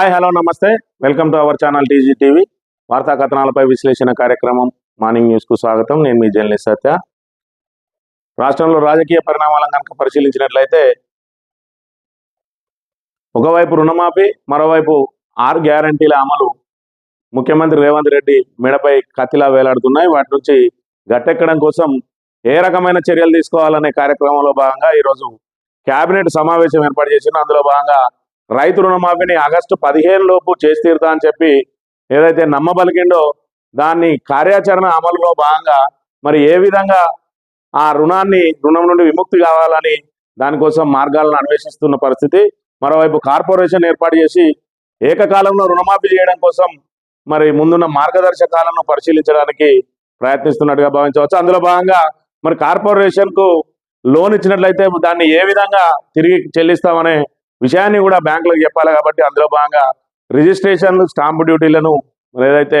Hi hello నమస్తే. Welcome to our channel TG TV. వార్తా కథనాలపై విశ్లేషణ కార్యక్రమం మార్నింగ్ న్యూస్కు స్వాగతం. నేను మీ జర్నలిస్ట్ సత్య. రాష్ట్రంలో రాజకీయ పరిణామాలను కనుక పరిశీలించినట్లయితే ఒకవైపు రుణమాఫీ మరోవైపు ఆరు గ్యారంటీల అమలు ముఖ్యమంత్రి రేవంత్ రెడ్డి మెడపై కత్తిలా వేలాడుతున్నాయి. వాటి నుంచి గట్టెక్కడం కోసం ఏ రకమైన చర్యలు తీసుకోవాలనే కార్యక్రమంలో భాగంగా ఈరోజు కేబినెట్ సమావేశం ఏర్పాటు చేసిన అందులో భాగంగా రైతు రుణమాఫీని ఆగస్టు పదిహేను లోపు చేసి తీరుతా అని చెప్పి ఏదైతే నమ్మబలికిండో దాన్ని కార్యాచరణ అమలులో భాగంగా మరి ఏ విధంగా ఆ రుణాన్ని రుణం నుండి విముక్తి కావాలని దానికోసం మార్గాలను అన్వేషిస్తున్న పరిస్థితి. మరోవైపు కార్పొరేషన్ ఏర్పాటు చేసి ఏకకాలంలో రుణమాఫీ చేయడం కోసం మరి ముందున్న మార్గదర్శకాలను పరిశీలించడానికి ప్రయత్నిస్తున్నట్టుగా భావించవచ్చు. అందులో భాగంగా మరి కార్పొరేషన్కు లోన్ ఇచ్చినట్లయితే దాన్ని ఏ విధంగా తిరిగి చెల్లిస్తామనే విషయాన్ని కూడా బ్యాంకులకు చెప్పాలి కాబట్టి అందులో భాగంగా రిజిస్ట్రేషన్ స్టాంపు డ్యూటీలను లేదైతే ఏదైతే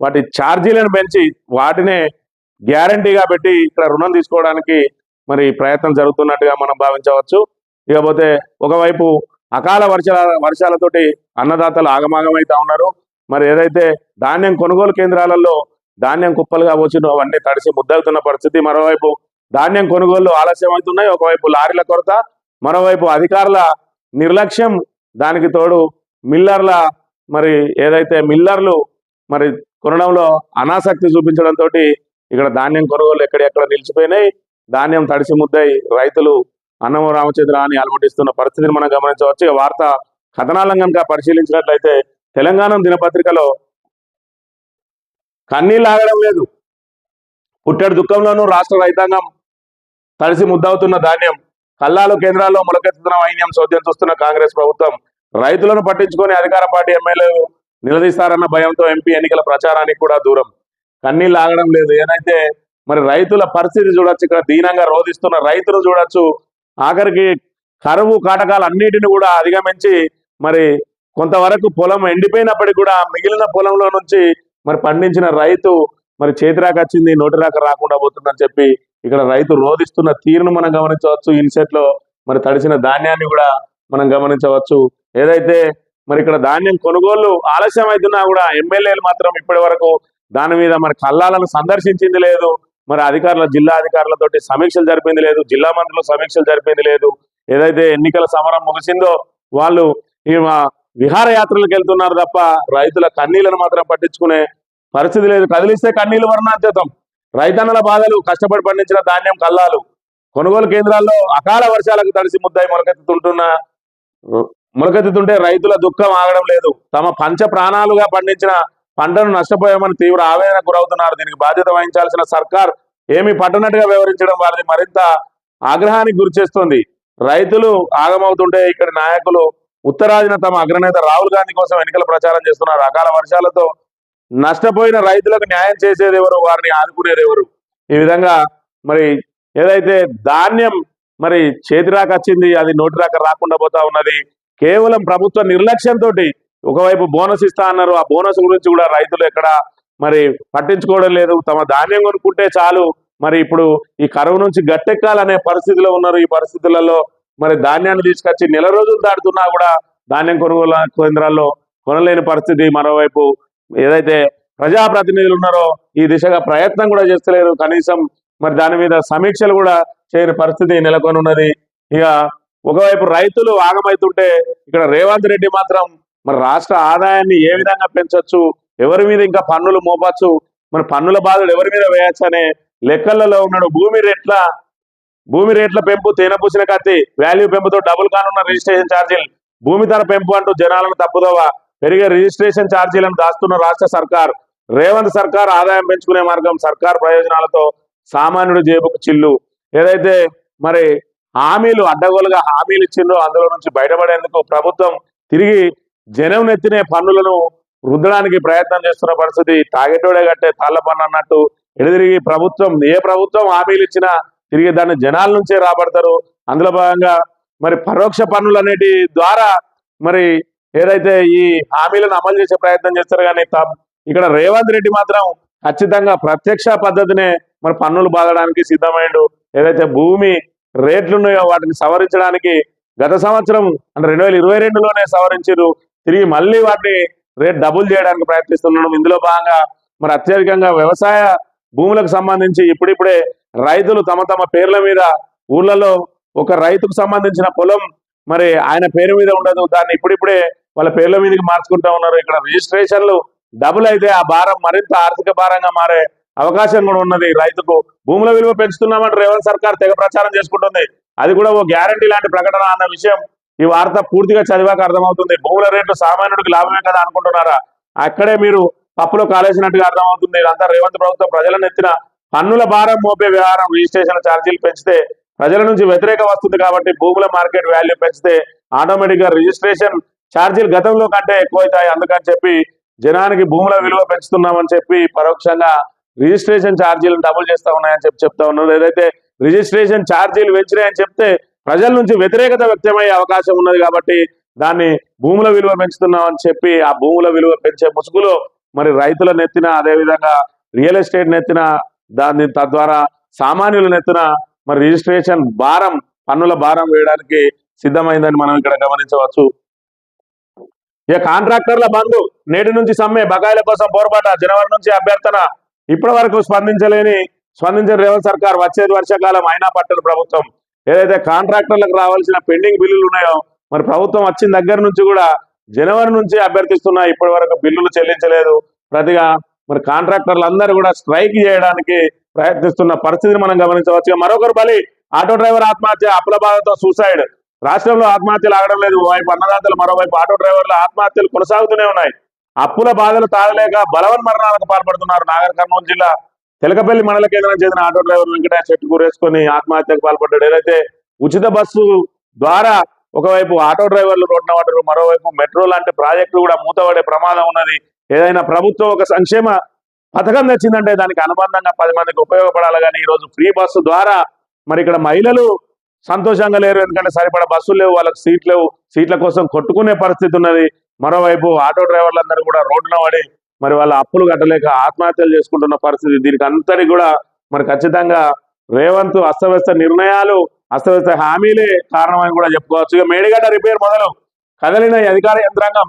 వాటి ఛార్జీలను పెంచి వాటినే గ్యారంటీగా పెట్టి ఇక్కడ రుణం తీసుకోవడానికి మరి ప్రయత్నం జరుగుతున్నట్టుగా మనం భావించవచ్చు. ఇకపోతే ఒకవైపు అకాల వర్షాల వర్షాలతోటి అన్నదాతలు ఆగమాగమైతా ఉన్నారు. మరి ఏదైతే ధాన్యం కొనుగోలు కేంద్రాలలో ధాన్యం కుప్పలుగా వచ్చినో అవన్నీ తడిసి ముద్దవుతున్న పరిస్థితి. మరోవైపు ధాన్యం కొనుగోలు ఆలస్యం అవుతున్నాయి ఒకవైపు లారీల కొరత మరోవైపు అధికారుల నిర్లక్ష్యం దానికి తోడు మిల్లర్ల మరి ఏదైతే మిల్లర్లు మరి కొనడంలో అనాసక్తి చూపించడంతో ఇక్కడ ధాన్యం కొనుగోలు ఎక్కడెక్కడ నిలిచిపోయినాయి. ధాన్యం తడిసి ముద్దై రైతులు అన్నమ రామచంద్ర అని అలమటిస్తున్న పరిస్థితిని మనం గమనించవచ్చు. ఇక వార్త కథనాలను కనుక పరిశీలించినట్లయితే తెలంగాణ దినపత్రికలో కన్నీళ్ళు ఆగడం లేదు. పుట్టెడు దుఃఖంలోనూ రాష్ట్ర రైతాంగం తడిసి ముద్దవుతున్న ధాన్యం కల్లాలు కేంద్రాల్లో మొలకెత్తుతున్న వైన్యం చోద్యం చూస్తున్న కాంగ్రెస్ ప్రభుత్వం రైతులను పట్టించుకొని అధికార పార్టీ ఎమ్మెల్యేలు నిలదీస్తారన్న భయంతో ఎంపీ ఎన్నికల ప్రచారానికి కూడా దూరం. కన్నీళ్ళు ఆగడం లేదు. ఏదైతే మరి రైతుల పరిస్థితి చూడొచ్చు ఇక్కడ దీనంగా రోధిస్తున్న రైతులు చూడొచ్చు ఆఖరికి కరువు కాటకాలు అన్నిటిని కూడా అధిగమించి మరి కొంతవరకు పొలం ఎండిపోయినప్పటికీ కూడా మిగిలిన పొలంలో నుంచి మరి పండించిన రైతు మరి చేతిరాక వచ్చింది నోటిరాక రాకుండా పోతుందని చెప్పి ఇక్కడ రైతు రోధిస్తున్న తీరును మనం గమనించవచ్చు. ఇన్సెట్లో మరి తడిసిన ధాన్యాన్ని కూడా మనం గమనించవచ్చు. ఏదైతే మరి ఇక్కడ ధాన్యం కొనుగోలు ఆలస్యం అవుతున్నా కూడా ఎమ్మెల్యేలు మాత్రం ఇప్పటి వరకు దాని మీద మరి కల్లాలను సందర్శించింది లేదు. మరి అధికారుల జిల్లా అధికారులతోటి సమీక్షలు జరిపింది లేదు. జిల్లా మంత్రులు సమీక్షలు జరిపింది లేదు. ఏదైతే ఎన్నికల సమరం ముగిసిందో వాళ్ళు ఈ విహారయాత్రలకు వెళ్తున్నారు తప్ప రైతుల కన్నీళ్ళను మాత్రం పట్టించుకునే పరిస్థితి లేదు. కదిలిస్తే కన్నీళ్ళు వర్ణాతీతం రైతన్నల బాధలు కష్టపడి పండించిన ధాన్యం కల్లాలు కొనుగోలు కేంద్రాల్లో అకాల వర్షాలకు తడిసి ముద్దాయి మొలకెత్తుతుంటున్న మొలకెత్తుతుంటే రైతుల దుఃఖం ఆగడం లేదు. తమ పంచ ప్రాణాలుగా పండించిన పంటను నష్టపోయామని తీవ్ర ఆవేదన గురవుతున్నారు. దీనికి బాధ్యత వహించాల్సిన సర్కార్ ఏమి పట్టనట్టుగా వ్యవహరించడం వారిని మరింత ఆగ్రహానికి గురిచేస్తుంది రైతులు ఆగమవుతుంటే ఇక్కడ నాయకులు ఉత్తరాదిన తమ అగ్రనేత రాహుల్ గాంధీ కోసం ఎన్నికల ప్రచారం చేస్తున్నారు. అకాల వర్షాలతో నష్టపోయిన రైతులకు న్యాయం చేసేది ఎవరు? వారిని ఆదుకునేది ఎవరు? ఈ విధంగా మరి ఏదైతే ధాన్యం మరి చేతి రాక వచ్చింది అది నోటి రాక రాకుండా పోతా ఉన్నది. కేవలం ప్రభుత్వ నిర్లక్ష్యంతో ఒకవైపు బోనస్ ఇస్తా అన్నారు. ఆ బోనస్ గురించి కూడా రైతులు ఎక్కడ మరి పట్టించుకోవడం లేదు. తమ ధాన్యం కొనుక్కుంటే చాలు. మరి ఇప్పుడు ఈ కరువు నుంచి గట్టెక్కాలనే పరిస్థితిలో ఉన్నారు. ఈ పరిస్థితులలో మరి ధాన్యాన్ని తీసుకొచ్చి నెల రోజులు దాటుతున్నా కూడా ధాన్యం కొనుగోలు కేంద్రాల్లో కొనలేని పరిస్థితి మరోవైపు ఏదైతే ప్రజాప్రతినిధులు ఉన్నారో ఈ దిశగా ప్రయత్నం కూడా చేస్తలేరు. కనీసం మరి దాని మీద సమీక్షలు కూడా చేయని పరిస్థితి నెలకొని ఉన్నది ఇక ఒకవైపు రైతులు ఆగమైతుంటే ఇక్కడ రేవంత్ రెడ్డి మాత్రం మరి రాష్ట్ర ఆదాయాన్ని ఏ విధంగా పెంచొచ్చు ఎవరి మీద ఇంకా పన్నులు మోపచ్చు మరి పన్నుల బాధలు ఎవరి మీద వేయచ్చు అనే లెక్కలలో ఉన్నాడు. భూమి రేట్ల భూమి రేట్ల పెంపు తేనపూసిన కత్తి వాల్యూ పెంపుతో డబుల్ కానున్న రిజిస్ట్రేషన్ ఛార్జీలు భూమి ధర పెంపు అంటూ జనాలను తప్పుదోవా పెరిగే రిజిస్ట్రేషన్ ఛార్జీలను దాస్తున్న రాష్ట్ర సర్కార్ రేవంత్ సర్కార్ ఆదాయం పెంచుకునే మార్గం సర్కార్ ప్రయోజనాలతో సామాన్యుడు జేబుకు చిల్లు. ఏదైతే మరి హామీలు అడ్డగోలుగా హామీలు ఇచ్చిందో అందులో నుంచి బయటపడేందుకు ప్రభుత్వం తిరిగి జనం నెత్తినే పన్నులను రుద్దడానికి ప్రయత్నం చేస్తున్న పరిస్థితి తాగేటోడే కట్టే తాళ్ళ పన్ను అన్నట్టు ఎడదిరిగి ప్రభుత్వం ఏ ప్రభుత్వం హామీలు ఇచ్చినా తిరిగి దాన్ని జనాల నుంచే రాబడతారు. అందులో భాగంగా మరి పరోక్ష పన్నులు అనేటి ద్వారా మరి ఏదైతే ఈ హామీలను అమలు చేసే ప్రయత్నం చేస్తారు కానీ ఇక్కడ రేవంత్ రెడ్డి మాత్రం ఖచ్చితంగా ప్రత్యక్ష పద్ధతినే మరి పన్నులు బాధడానికి సిద్ధమైండు. ఏదైతే భూమి రేట్లున్నాయో వాటిని సవరించడానికి గత సంవత్సరం అంటే రెండు వేల ఇరవై రెండులోనే సవరించారు తిరిగి మళ్ళీ వాటిని రేట్ డబుల్ చేయడానికి ప్రయత్నిస్తున్నాం ఇందులో భాగంగా మరి అత్యధికంగా వ్యవసాయ భూములకు సంబంధించి ఇప్పుడిప్పుడే రైతులు తమ తమ పేర్ల మీద ఊర్లలో ఒక రైతుకు సంబంధించిన పొలం మరి ఆయన పేరు మీద ఉండదు. దాన్ని ఇప్పుడిప్పుడే వాళ్ళ పేర్ల మీదకి మార్చుకుంటా ఉన్నారు. ఇక్కడ రిజిస్ట్రేషన్లు డబుల్ అయితే ఆ భారం మరింత ఆర్థిక భారంగా మారే అవకాశం కూడా ఉన్నది. రైతుకు భూముల విలువ పెంచుతున్నామంటే రేవంత్ సర్కార్ తెగ ప్రచారం చేసుకుంటుంది. అది కూడా ఓ గ్యారంటీ లాంటి ప్రకటన అన్న విషయం ఈ వార్త పూర్తిగా చదివాక అర్థమవుతుంది. భూముల రేట్లు సామాన్యుడికి లాభమే కదా అనుకుంటున్నారా? అక్కడే మీరు పప్పులో కాలేసినట్టుగా అర్థమవుతుంది. ఇదంతా రేవంత్ ప్రభుత్వం ప్రజలను ఎత్తిన పన్నుల భారం మోపే వ్యవహారం. రిజిస్ట్రేషన్ ఛార్జీలు పెంచితే ప్రజల నుంచి వ్యతిరేకం వస్తుంది కాబట్టి భూముల మార్కెట్ వాల్యూ పెంచితే ఆటోమేటిక్గా రిజిస్ట్రేషన్ ఛార్జీలు గతంలో కంటే ఎక్కువైతాయి. అందుకని చెప్పి జనానికి భూముల విలువ పెంచుతున్నామని చెప్పి పరోక్షంగా రిజిస్ట్రేషన్ ఛార్జీలను డబుల్ చేస్తా ఉన్నాయని చెప్పి చెప్తా ఉన్నారు ఏదైతే రిజిస్ట్రేషన్ ఛార్జీలు పెంచినాయని చెప్తే ప్రజల నుంచి వ్యతిరేకత వ్యక్తమయ్యే అవకాశం ఉన్నది కాబట్టి దాన్ని భూముల విలువ పెంచుతున్నామని చెప్పి ఆ భూముల విలువ పెంచే ముసుగులో మరి రైతుల నెత్తిన అదేవిధంగా రియల్ ఎస్టేట్ నెత్తిన దాన్ని తద్వారా సామాన్యుల నెత్తిన మరి రిజిస్ట్రేషన్ భారం పన్నుల భారం వేయడానికి సిద్ధమైందని మనం ఇక్కడ గమనించవచ్చు. ఇక కాంట్రాక్టర్ల బంధు నేటి నుంచి సమ్మె బకాయిల కోసం పోరాట జనవరి నుంచి అభ్యర్థన. ఇప్పటి వరకు స్పందించలేని స్పందించిన రేవంత్ సర్కార్ వచ్చేది వర్షాకాలం అయినా పట్టణ ప్రభుత్వం. ఏదైతే కాంట్రాక్టర్లకు రావాల్సిన పెండింగ్ బిల్లులు ఉన్నాయో మరి ప్రభుత్వం వచ్చిన దగ్గర నుంచి కూడా జనవరి నుంచి అభ్యర్థిస్తున్నా ఇప్పటి వరకు బిల్లులు చెల్లించలేదు. ప్రతిగా మరి కాంట్రాక్టర్లందరూ కూడా స్ట్రైక్ చేయడానికి ప్రయత్నిస్తున్న పరిస్థితిని మనం గమనించవచ్చు. మరొకరు బలి ఆటో డ్రైవర్ ఆత్మహత్య అప్పుల బాధతో సూసైడ్. రాష్ట్రంలో ఆత్మహత్యలు ఆగడం లేదు. ఓవైపు అన్నదాతలు మరోవైపు ఆటో డ్రైవర్ల ఆత్మహత్యలు కొనసాగుతూనే ఉన్నాయి. అప్పుల బాధలు తాగలేక బలవన్ మరణాలకు పాల్పడుతున్నారు నాగర్ కర్నూలు జిల్లా తెలకపల్లి మండల కేంద్రం చెందిన ఆటో డ్రైవర్ వెంకటేష్ చెట్టు కూరేసుకొని ఆత్మహత్యకు పాల్పడ్డాడు. ఏదైతే ఉచిత బస్సు ద్వారా ఒకవైపు ఆటో డ్రైవర్లు రోడ్డున పడ్డారు మరోవైపు మెట్రో లాంటి ప్రాజెక్టులు కూడా మూతపడే ప్రమాదం ఉన్నది. ఏదైనా ప్రభుత్వం ఒక సంక్షేమ పథకం తెచ్చిందంటే దానికి అనుబంధంగా పది మందికి ఉపయోగపడాలి. కానీ ఈ రోజు ఫ్రీ బస్సు ద్వారా మరి ఇక్కడ మహిళలు సంతోషంగా లేరు. ఎందుకంటే సరిపడ బస్సులు లేవు. వాళ్ళకి సీట్లు లేవు. సీట్ల కోసం కొట్టుకునే పరిస్థితి ఉన్నది. మరోవైపు ఆటో డ్రైవర్లందరూ కూడా రోడ్డున పడి మరి వాళ్ళ అప్పులు కట్టలేక ఆత్మహత్యలు చేసుకుంటున్న పరిస్థితి దీనికి అంతటి కూడా మరి ఖచ్చితంగా రేవంత్ అస్తవ్యస్త నిర్ణయాలు అస్తవ్యస్త హామీలే కారణమని కూడా చెప్పుకోవచ్చు. ఇక మేడిగడ్డ రిపేర్ మొదలు. కదిలిన అధికార యంత్రాంగం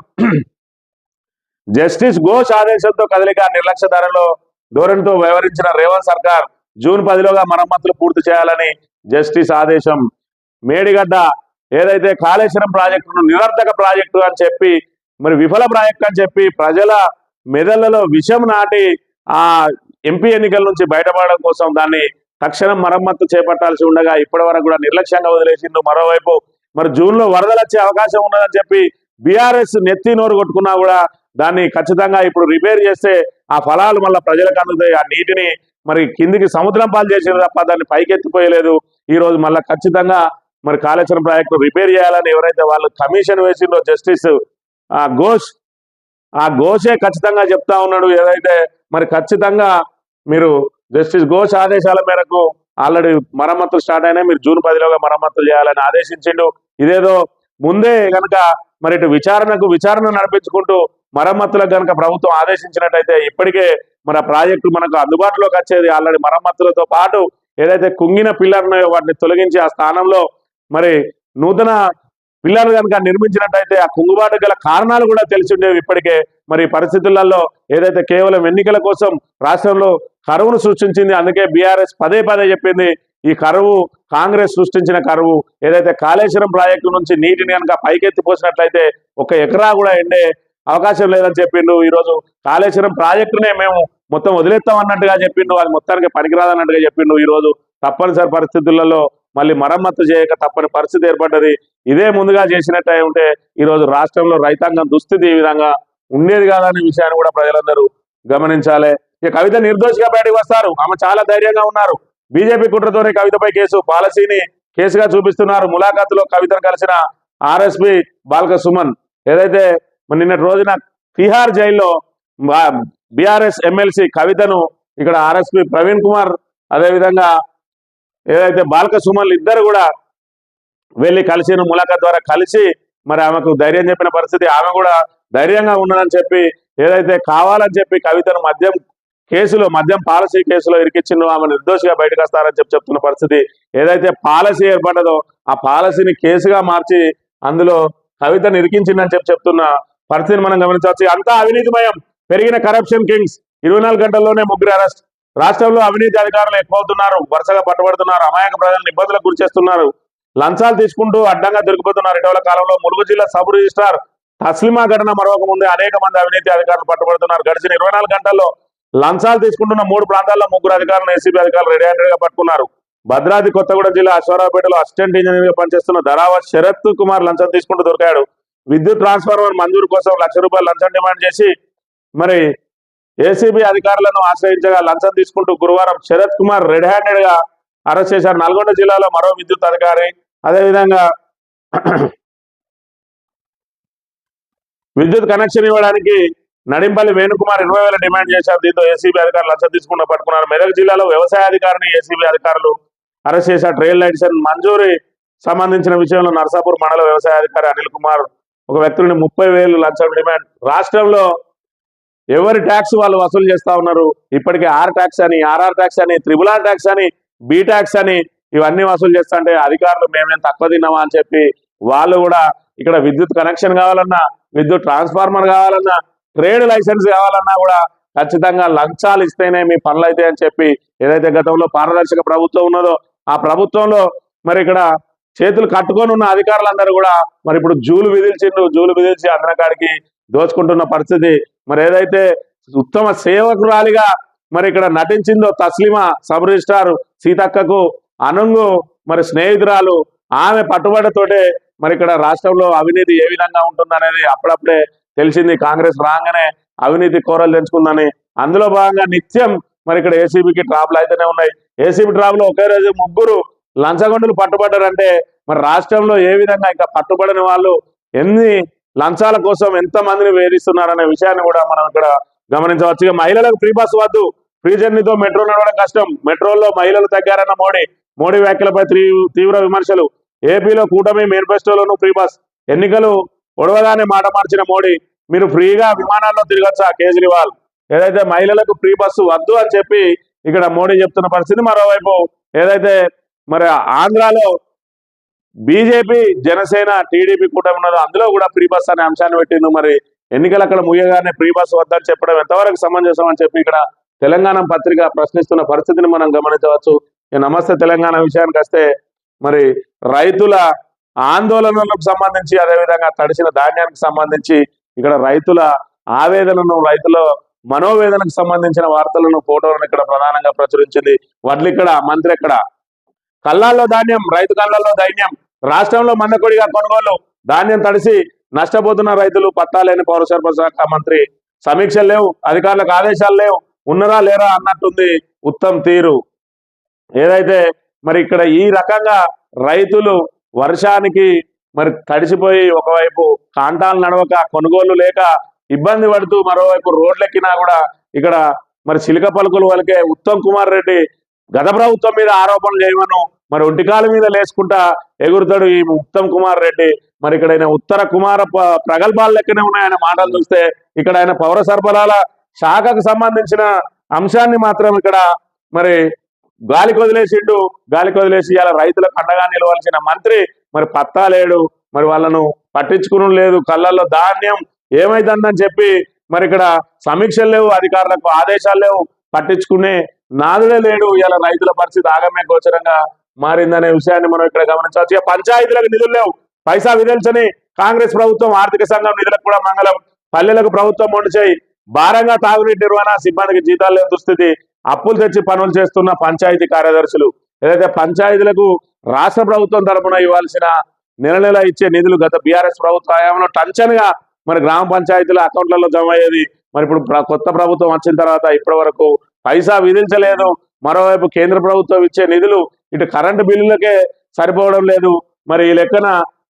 జస్టిస్ ఘోష్ ఆదేశంతో కదలిక నిర్లక్ష్య ధరలో ధోరణితో వ్యవహరించిన రేవంత్ సర్కార్ జూన్ పదిలోగా మరమ్మతులు పూర్తి చేయాలని జస్టిస్ ఆదేశం. మేడిగడ్డ ఏదైతే కాళేశ్వరం ప్రాజెక్టును నిరర్ధక ప్రాజెక్టు అని చెప్పి మరి విఫల ప్రాజెక్టు అని చెప్పి ప్రజల మెదళ్ళలో విషం నాటి ఆ ఎంపీ ఎన్నికల నుంచి బయటపడడం కోసం దాన్ని తక్షణం మరమ్మత్తు చేపట్టాల్సి ఉండగా ఇప్పటి వరకు కూడా నిర్లక్ష్యంగా వదిలేసిండు మరోవైపు మరి జూన్లో వరదలు వచ్చే అవకాశం ఉన్నదని చెప్పి బీఆర్ఎస్ నెత్తి నోరు కొట్టుకున్నా కూడా దాన్ని ఖచ్చితంగా ఇప్పుడు రిపేర్ చేస్తే ఆ ఫలాలు మళ్ళీ ప్రజలకు అందుతాయి. ఆ నీటిని మరి కిందికి సముద్రం పాలు చేసిన తప్ప దాన్ని పైకెత్తిపోయలేదు. ఈ రోజు మళ్ళీ ఖచ్చితంగా మరి కాళేశ్వరం ప్రాజెక్టు రిపేర్ చేయాలని ఎవరైతే వాళ్ళు కమిషన్ వేసిండ్రో జస్టిస్ ఆ ఘోష్ ఆ ఘోషే ఖచ్చితంగా చెప్తా ఉన్నాడు. ఏదైతే మరి ఖచ్చితంగా మీరు జస్టిస్ ఘోష్ ఆదేశాల మేరకు ఆల్రెడీ మరమ్మతులు స్టార్ట్ అయినాయి. మీరు జూన్ పదిలోగా మరమ్మతులు చేయాలని ఆదేశించిండు. ఇదేదో ముందే కనుక మరి ఇటు విచారణకు విచారణ నడిపించుకుంటూ మరమ్మతులకు కనుక ప్రభుత్వం ఆదేశించినట్టయితే ఇప్పటికే మన ప్రాజెక్టు మనకు అందుబాటులోకి వచ్చేది ఆల్రెడీ మరమ్మతులతో పాటు ఏదైతే కుంగిన పిల్లర్ వాటిని తొలగించి ఆ స్థానంలో మరి నూతన పిల్లలు కనుక నిర్మించినట్టయితే ఆ కుంగుబాటు గల కారణాలు కూడా తెలిసి ఉండేవి ఇప్పటికే. మరి పరిస్థితులలో ఏదైతే కేవలం ఎన్నికల కోసం రాష్ట్రంలో కరువును సృష్టించింది అందుకే బీఆర్ఎస్ పదే పదే చెప్పింది ఈ కరువు కాంగ్రెస్ సృష్టించిన కరువు. ఏదైతే కాళేశ్వరం ప్రాజెక్టు నుంచి నీటిని కనుక పైకెత్తి పోసినట్లయితే ఒక ఎకరా కూడా ఎండే అవకాశం లేదని చెప్పిండు. ఈ రోజు కాళేశ్వరం ప్రాజెక్టునే మేము మొత్తం వదిలేస్తాం అన్నట్టుగా చెప్పిండు. అది మొత్తానికి పనికిరాదన్నట్టుగా చెప్పిండు. ఈరోజు తప్పనిసరి పరిస్థితులలో మళ్ళీ మరమ్మత్తు చేయక తప్పని పరిస్థితి ఏర్పడ్డది. ఇదే ముందుగా చేసినట్టే ఉంటే ఈ రోజు రాష్ట్రంలో రైతాంగం దుస్థితి ఈ విధంగా ఉండేది కాదనే విషయాన్ని కూడా ప్రజలందరూ గమనించాలి. ఇక కవిత నిర్దోషిగా బయటకు వస్తారు. ఆమె చాలా ధైర్యంగా ఉన్నారు. బీజేపీ కుట్రతోనే కవితపై కేసు. పాలసీని కేసుగా చూపిస్తున్నారు. ములాఖాతులో కవితను కలిసిన ఆర్ఎస్పి బాలక సుమన్ ఏదైతే మరి నిన్న రోజున తిహార్ జైల్లో బీఆర్ఎస్ ఎమ్మెల్సీ కవితను ఇక్కడ ఆర్ఎస్పి ప్రవీణ్ కుమార్ అదేవిధంగా ఏదైతే బాలక సుమన్లు ఇద్దరు కూడా వెళ్ళి కలిసి ములాఖాత్ ద్వారా కలిసి మరి ఆమెకు ధైర్యం చెప్పిన పరిస్థితి ఆమె కూడా ధైర్యంగా ఉన్నదని చెప్పి ఏదైతే కావాలని చెప్పి కవితను మద్యం కేసులో మద్యం పాలసీ కేసులో ఇరికిచ్చిందో ఆమె నిర్దోషిగా బయటకు వస్తారని చెప్పి చెప్తున్న పరిస్థితి. ఏదైతే పాలసీ ఏర్పడ్డదో ఆ పాలసీని కేసుగా మార్చి అందులో కవితను ఇరికించిందని చెప్పి చెప్తున్న పరిస్థితిని మనం గమనించవచ్చు. అంతా అవినీతిమయం. పెరిగిన కరప్షన్ కింగ్స్ ఇరవై నాలుగు గంటల్లోనే ముగ్గురు అరెస్ట్ రాష్ట్రంలో అవినీతి అధికారులు ఎక్కువవుతున్నారు. వరుసగా పట్టుబడుతున్నారు. అమాయక ప్రజలను ఇబ్బందులకు గురి చేస్తున్నారు. లంచాలు తీసుకుంటూ అడ్డంగా దొరికిపోతున్నారు. ఇటీవల కాలంలో ములుగు జిల్లా సబ్ రిజిస్ట్రార్ తస్లిమా ఘటన మరొక ముందే అనేక మంది అవినీతి అధికారులు పట్టుబడుతున్నారు. గడిచిన ఇరవై నాలుగు గంటల్లో లంచాలు తీసుకుంటున్న మూడు ప్రాంతాల్లో ముగ్గురు అధికారులను ఏసీబీ అధికారులు రెడీ హ్యాండెడ్గా పట్టుకున్నారు. భద్రాద్రి కొత్తగూడెం జిల్లా అశ్వరావుపేటలో అసిస్టెంట్ ఇంజనీర్గా పనిచేస్తున్న ధరావత్ శరత్ కుమార్ లంచం తీసుకుంటూ దొరికాడు. విద్యుత్ ట్రాన్స్ఫార్మర్ మంజూరు కోసం లక్ష రూపాయలు లంచం డిమాండ్ చేసి మరి ఏసీబీ అధికారులను ఆశ్రయించగా లంచం తీసుకుంటూ గురువారం శరత్ కుమార్ రెడ్ హ్యాండెడ్గా అరెస్ట్ చేశారు. నల్గొండ జిల్లాలో మరో విద్యుత్ అధికారి అదేవిధంగా విద్యుత్ కనెక్షన్ ఇవ్వడానికి నడింపల్లి వేణుకుమార్ ఇరవై వేల డిమాండ్ చేశారు. దీంతో ఏసీబీ అధికారులు లంచం తీసుకుంటూ పట్టుకున్నారు. మెదక్ జిల్లాలో వ్యవసాయ అధికారిని ఏసీబీ అధికారులు అరెస్ట్ చేశారు. ట్రైల్ లైసెన్స్ మంజూరీ సంబంధించిన విషయంలో నర్సాపూర్ మండల వ్యవసాయ అధికారి అనిల్ కుమార్ ఒక వ్యక్తులని ముప్పై వేలు లంచం డిమాండ్ రాష్ట్రంలో ఎవరి ట్యాక్స్ వాళ్ళు వసూలు చేస్తా ఉన్నారు? ఇప్పటికే ఆర్ ట్యాక్స్ అని ఆర్ఆర్ ట్యాక్స్ అని త్రిబుల్ ఆర్ ట్యాక్స్ అని బి ట్యాక్స్ అని ఇవన్నీ వసూలు చేస్తా అంటే అధికారులు మేమేం తక్కువ తిన్నామా అని చెప్పి వాళ్ళు కూడా ఇక్కడ విద్యుత్ కనెక్షన్ కావాలన్నా విద్యుత్ ట్రాన్స్ఫార్మర్ కావాలన్నా ట్రేడ్ లైసెన్స్ కావాలన్నా కూడా ఖచ్చితంగా లంచాలు ఇస్తేనే మీ పనులు అయితే అని చెప్పి ఏదైతే గతంలో పారదర్శక ప్రభుత్వం ఉన్నదో ఆ ప్రభుత్వంలో మరి ఇక్కడ చేతులు కట్టుకొని ఉన్న అధికారులందరూ కూడా మరి ఇప్పుడు జూలు విధిల్చిండు జూలు విధిల్చి అందరి కాడికి దోచుకుంటున్న పరిస్థితి. మరి ఏదైతే ఉత్తమ సేవకురాలిగా మరి ఇక్కడ నటించిందో తస్లిమా సబ్ రిజిస్ట్రార్ సీతక్కకు అనుంగు మరి స్నేహితురాలు ఆమె పట్టుబడితోటే మరి ఇక్కడ రాష్ట్రంలో అవినీతి ఏ విధంగా ఉంటుందనేది అప్పుడప్పుడే తెలిసింది. కాంగ్రెస్ రాగానే అవినీతి కోరలు తెంచుకుందని. అందులో భాగంగా నిత్యం మరి ఇక్కడ ఏసీబీకి ట్రాప్లు అయితేనే ఉన్నాయి. ఏసీబీ ట్రాప్ ఒకే రోజు ముగ్గురు లంచగొండలు పట్టుబడ్డారంటే మరి రాష్ట్రంలో ఏ విధంగా ఇంకా పట్టుబడిన వాళ్ళు ఎన్ని లంచాల కోసం ఎంత మందిని వేధిస్తున్నారనే విషయాన్ని కూడా మనం ఇక్కడ గమనించవచ్చు. ఇక మహిళలకు ఫ్రీ బస్ వద్దు. ఫ్రీ జర్నీతో మెట్రో నడవడం కష్టం. మెట్రోల్లో మహిళలు తగ్గారన్న మోడీ మోడీ వ్యాఖ్యలపై తీవ్ర విమర్శలు. ఏపీలో కూటమి మేనిఫెస్టోలోను ఫ్రీ బస్. ఎన్నికలు ఒడవగానే మాట మార్చిన మోడీ మీరు ఫ్రీగా విమానాల్లో తిరగచ్చా కేజ్రీవాల్? ఏదైతే మహిళలకు ఫ్రీ బస్సు వద్దు అని చెప్పి ఇక్కడ మోడీ చెప్తున్న పరిస్థితి మరోవైపు ఏదైతే మరి ఆంధ్రాలో బీజేపీ జనసేన టీడీపీ కూటమి ఉన్నారు అందులో కూడా ఫ్రీ బస్ అనే అంశాన్ని పెట్టిండు. మరి ఎన్నికలు అక్కడ ముయ్యగానే ఫ్రీ బస్ వద్దని చెప్పడం ఎంతవరకు సమంజసం అని చెప్పి ఇక్కడ తెలంగాణ పత్రిక ప్రశ్నిస్తున్న పరిస్థితిని మనం గమనించవచ్చు. నమస్తే తెలంగాణ విషయానికి వస్తే మరి రైతుల ఆందోళనలకు సంబంధించి అదేవిధంగా తడిసిన ధాన్యానికి సంబంధించి ఇక్కడ రైతుల ఆవేదనను రైతుల మనోవేదనకు సంబంధించిన వార్తలను ఫోటోలను ఇక్కడ ప్రధానంగా ప్రచురించింది. వడ్లు ఇక్కడ మంత్రి ఎక్కడ? కళ్ళాల్లో ధాన్యం రైతు కళ్ళల్లో ధైన్యం రాష్ట్రంలో మందకొడిగా కొనుగోలు ధాన్యం తడిసి నష్టపోతున్న రైతులు పట్టాలేని పౌర సరఫరా శాఖ మంత్రి. సమీక్షలు లేవు అధికారులకు ఆదేశాలు లేవు ఉన్నరా లేరా అన్నట్టుంది ఉత్తమ్ తీరు. ఏదైతే మరి ఇక్కడ ఈ రకంగా రైతులు వర్షానికి మరి తడిసిపోయి ఒకవైపు కాంటాలు నడవక కొనుగోలు లేక ఇబ్బంది పడుతూ మరోవైపు రోడ్లెక్కినా కూడా ఇక్కడ మరి చిలుక పలుకులు వలికే ఉత్తమ్ కుమార్ రెడ్డి గత ప్రభుత్వం మీద ఆరోపణలు చేయమను మరి ఒంటికాల మీద లేచుకుంటా ఎగురుతాడు ఈ ఉత్తమ్ కుమార్ రెడ్డి. మరి ఇక్కడ ఆయన ఉత్తర కుమార ప్రగల్భాల ప్రగల్భాలు లెక్కనే ఉన్నాయన్న ఆయన మాటలు చూస్తే ఇక్కడ ఆయన పౌర సరఫరాల శాఖకు సంబంధించిన అంశాన్ని మాత్రం ఇక్కడ మరి గాలి కొదిలేసిండు. గాలి కొదిలేసి ఇలా రైతులకు అండగా నిలవాల్సిన మంత్రి మరి పత్తా లేడు. మరి వాళ్ళను పట్టించుకుని లేదు. కళ్ళల్లో ధాన్యం ఏమైతుందని చెప్పి మరి ఇక్కడ సమీక్షలు లేవు. అధికారులకు ఆదేశాలు లేవు. పట్టించుకునే నాదుడే లేడు. ఇలా రైతుల పరిస్థితి ఆగమే గోచరంగా మారిందనే విషయాన్ని మనం ఇక్కడ గమనించవచ్చు. ఇక పంచాయతీలకు నిధులు లేవు. పైసా విధించని కాంగ్రెస్ ప్రభుత్వం ఆర్థిక సంఘం నిధులకు కూడా మంగళం. పల్లెలకు ప్రభుత్వం మొండి చేయి. భారంగా తాగునీటి నిర్వహణ సిబ్బందికి జీతాలు లేని దుస్థితి. అప్పులు తెచ్చి పనులు చేస్తున్న పంచాయతీ కార్యదర్శులు. ఏదైతే పంచాయతీలకు రాష్ట్ర ప్రభుత్వం తరపున ఇవ్వాల్సిన నెల నెల ఇచ్చే నిధులు గత బీఆర్ఎస్ ప్రభుత్వ హయాంలో టంచన్గా మరి గ్రామ పంచాయతీల అకౌంట్లలో జమ అయ్యేది. మరి ఇప్పుడు కొత్త ప్రభుత్వం వచ్చిన తర్వాత ఇప్పటి వరకు పైసా విధించలేదు. మరోవైపు కేంద్ర ప్రభుత్వం ఇచ్చే నిధులు ఇటు కరెంటు బిల్లులకే సరిపోవడం లేదు. మరి ఈ లెక్కన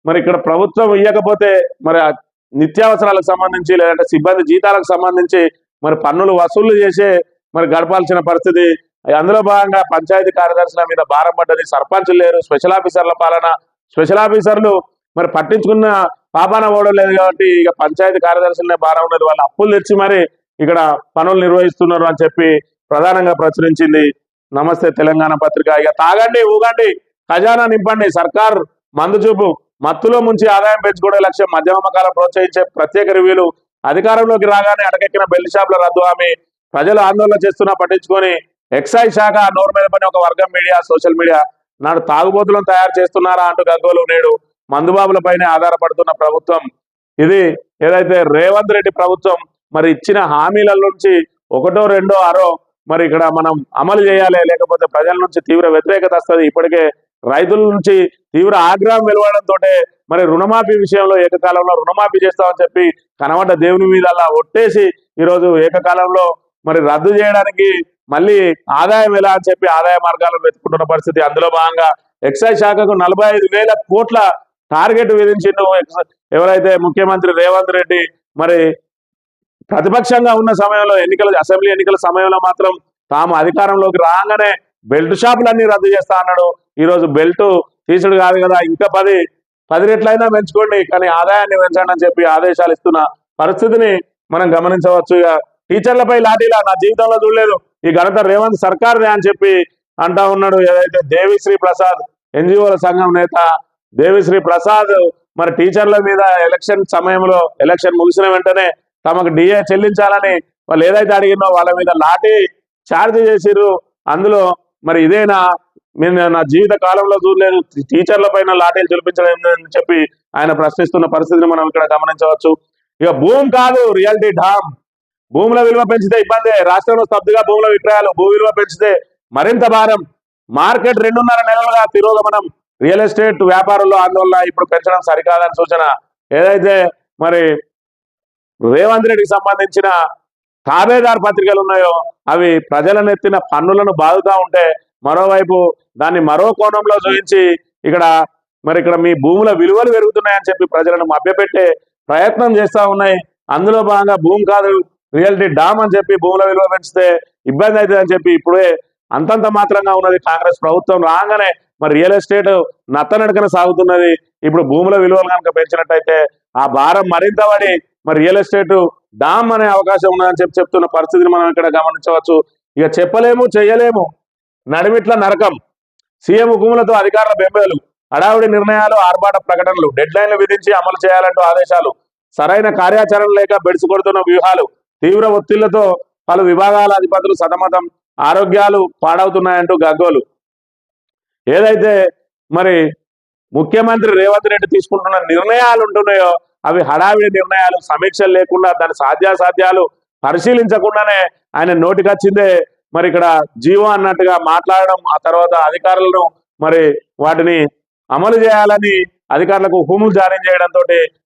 మరి ఇక్కడ ప్రభుత్వం ఇవ్వకపోతే మరి నిత్యావసరాలకు సంబంధించి లేదంటే సిబ్బంది జీతాలకు సంబంధించి మరి పన్నులు వసూళ్ళు చేసే మరి గడపాల్సిన పరిస్థితి. అందులో భాగంగా పంచాయతీ కార్యదర్శుల మీద భారం పడ్డది. సర్పంచులు లేరు స్పెషల్ ఆఫీసర్ల పాలన. స్పెషల్ ఆఫీసర్లు మరి పట్టించుకున్న పాపాన పోవడం లేదు కాబట్టి ఇక పంచాయతీ కార్యదర్శులనే భారం ఉన్నది. వాళ్ళు అప్పులు తెచ్చి మరి ఇక్కడ పనులు నిర్వహిస్తున్నారు అని చెప్పి ప్రధానంగా ప్రచురించింది నమస్తే తెలంగాణ పత్రిక. ఇక తాగండి ఊగండి ఖజానా నింపండి సర్కార్ మందు చూపు. మత్తులో ముంచి ఆదాయం పెంచుకోవడం లక్ష్యం మధ్యమకాలం ప్రోత్సహించే ప్రత్యేక రివ్యూలు అధికారంలోకి రాగానే అటకెక్కిన బెల్ట్ షాపుల రద్దు హామీ. ప్రజలు ఆందోళన చేస్తున్నా పట్టించుకొని ఎక్సైజ్ శాఖ నోరు మీద పని ఒక వర్గం మీడియా సోషల్ మీడియా నాడు తాగుబోతులను తయారు చేస్తున్నారా అంటూ గగ్గోలు నేడు మందుబాబులపైనే ఆధారపడుతున్న ప్రభుత్వం. ఇది ఏదైతే రేవంత్ రెడ్డి ప్రభుత్వం మరి ఇచ్చిన హామీల నుంచి ఒకటో రెండో ఆరో మరి ఇక్కడ మనం అమలు చేయాలి లేకపోతే ప్రజల నుంచి తీవ్ర వ్యతిరేకత వస్తుంది. ఇప్పటికే రైతుల నుంచి తీవ్ర ఆగ్రహం వెలువడంతో మరి రుణమాఫీ విషయంలో ఏకకాలంలో రుణమాఫీ చేస్తామని చెప్పి కనబడ్డ దేవుని మీద అలా ఒట్టేసి ఈరోజు ఏకకాలంలో మరి రద్దు చేయడానికి మళ్ళీ ఆదాయం ఎలా అని చెప్పి ఆదాయ మార్గాలను వెతుకుంటున్న పరిస్థితి. అందులో భాగంగా ఎక్సైజ్ శాఖకు నలభై ఐదు వేల కోట్ల టార్గెట్ విధించిండు ఎవరైతే ముఖ్యమంత్రి రేవంత్ రెడ్డి మరి ప్రతిపక్షంగా ఉన్న సమయంలో ఎన్నికల అసెంబ్లీ ఎన్నికల సమయంలో మాత్రం తాము అధికారంలోకి రాగానే బెల్ట్ షాపులన్నీ రద్దు చేస్తా అన్నాడు. ఈరోజు బెల్ట్ తీసుడు కాదు కదా ఇంకా పది పది రెట్లయినా పెంచుకోండి కానీ ఆదాయాన్ని పెంచండి అని చెప్పి ఆదేశాలు ఇస్తున్న పరిస్థితిని మనం గమనించవచ్చు. ఇక టీచర్లపై లాఠీలా నా జీవితంలో చూడలేదు. ఈ ఘనత రేవంత్ సర్కార్దే అని చెప్పి అంటా ఉన్నాడు ఏదైతే దేవిశ్రీ ప్రసాద్ ఎన్జిఓల సంఘం నేత దేవిశ్రీ ప్రసాద్ మరి టీచర్ల మీద ఎలక్షన్ సమయంలో ఎలక్షన్ ముగిసిన వెంటనే తమకు డిఏ చెల్లించాలని వాళ్ళు ఏదైతే అడిగినో వాళ్ళ మీద లాఠీ చార్జ్ చేసిర్రు. అందులో మరి ఇదేనా? నేను నా జీవిత కాలంలో చూడలేదు. టీచర్ల పైన లాఠీలు చూపించడం అని చెప్పి ఆయన ప్రశ్నిస్తున్న పరిస్థితిని మనం ఇక్కడ గమనించవచ్చు. ఇక భూమి కాదు రియాలిటీ డామ్. భూముల విలువ పెంచితే ఇబ్బంది. రాష్ట్రంలో స్తబ్దుగా భూముల విక్రయాలు భూ విలువ పెంచితే మరింత భారం. మార్కెట్ రెండున్నర నెలలుగా తిరోగమనం. రియల్ ఎస్టేట్ వ్యాపారంలో ఆందోళన ఇప్పుడు పెంచడం సరికాదని సూచన. ఏదైతే మరి రేవంత్ రెడ్డికి సంబంధించిన తాబేదార్ పత్రికలు ఉన్నాయో అవి ప్రజలను ఎత్తిన పన్నులను బాధుతా ఉంటే మరోవైపు దాన్ని మరో కోణంలో చూపించి ఇక్కడ మరి ఇక్కడ మీ భూముల విలువలు పెరుగుతున్నాయని చెప్పి ప్రజలను మభ్యపెట్టే ప్రయత్నం చేస్తూ ఉన్నాయి. అందులో భాగంగా భూమి కాదు రియల్టీ డామ్ అని చెప్పి భూముల విలువ పెంచితే ఇబ్బంది అవుతుంది అని చెప్పి ఇప్పుడే అంతంత మాత్రంగా ఉన్నది కాంగ్రెస్ ప్రభుత్వం. రాగానే మరి రియల్ ఎస్టేట్ నత్తనడకన సాగుతున్నది. ఇప్పుడు భూముల విలువలు కనుక పెంచినట్టయితే ఆ భారం మరింత పడి మరి రియల్ ఎస్టేట్ డామ్ అనే అవకాశం ఉన్నదని చెప్పి చెప్తున్న పరిస్థితిని మనం ఇక్కడ గమనించవచ్చు. ఇక చెప్పలేము చేయలేము. నడిమిట్ల నరకం. సీఎం హుకుములతో అధికారుల బెంబేలు హడావుడి నిర్ణయాలు ఆర్భాట ప్రకటనలు డెడ్ లైన్లు విధించి అమలు చేయాలంటూ ఆదేశాలు. సరైన కార్యాచరణ లేక బెడిసి కొడుతున్న వ్యూహాలు తీవ్ర ఒత్తిళ్ళతో పలు విభాగాల అధిపతులు సతమతం ఆరోగ్యాలు పాడవుతున్నాయంటూ గగ్గోలు. ఏదైతే మరి ముఖ్యమంత్రి రేవంత్ రెడ్డి తీసుకుంటున్న నిర్ణయాలు ఉంటున్నాయో అవి హడావిడి నిర్ణయాలు సమీక్షలు లేకుండా దాని సాధ్యాసాధ్యాలు పరిశీలించకుండానే ఆయన నోటికొచ్చిందే. మరి ఇక్కడ జీవో అన్నట్టుగా మాట్లాడడం ఆ తర్వాత అధికారులను మరి వాటిని అమలు చేయాలని అధికారులకు హుములు జారీ చేయడంతో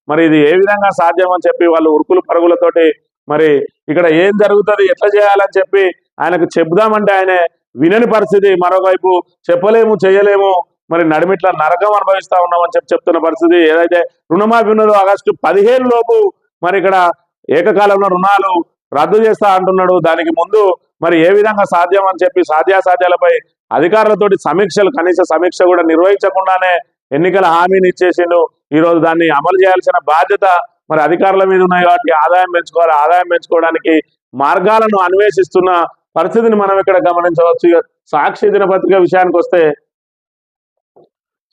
మరి ఇది ఏ విధంగా సాధ్యం అని చెప్పి వాళ్ళు ఉరుకులు పరుగులతోటి మరి ఇక్కడ ఏం జరుగుతుంది ఎట్లా చేయాలని చెప్పి ఆయనకు చెబుదామంటే ఆయన వినని పరిస్థితి. మరోవైపు చెప్పలేము చేయలేము. మరి నడిమిట్ల నరకం అనుభవిస్తా ఉన్నామని చెప్పి చెప్తున్న పరిస్థితి ఏదైతే రుణమాఫీ ఉన్నదో ఆగస్టు పదిహేను లోపు మరి ఇక్కడ ఏకకాలంలో రుణాలు రద్దు చేస్తా అంటున్నాడు. దానికి ముందు మరి ఏ విధంగా సాధ్యం అని చెప్పి సాధ్యాసాధ్యాలపై అధికారులతోటి సమీక్షలు కనీస సమీక్ష కూడా నిర్వహించకుండానే ఎన్నికల హామీని ఇచ్చేసిండు. ఈ రోజు దాన్ని అమలు చేయాల్సిన బాధ్యత మరి అధికారుల మీద ఉన్నాయి కాబట్టి ఆదాయం పెంచుకోవాలి. ఆదాయం పెంచుకోవడానికి మార్గాలను అన్వేషిస్తున్న పరిస్థితిని మనం ఇక్కడ గమనించవచ్చు. సాక్షి దినపత్రిక విషయానికి వస్తే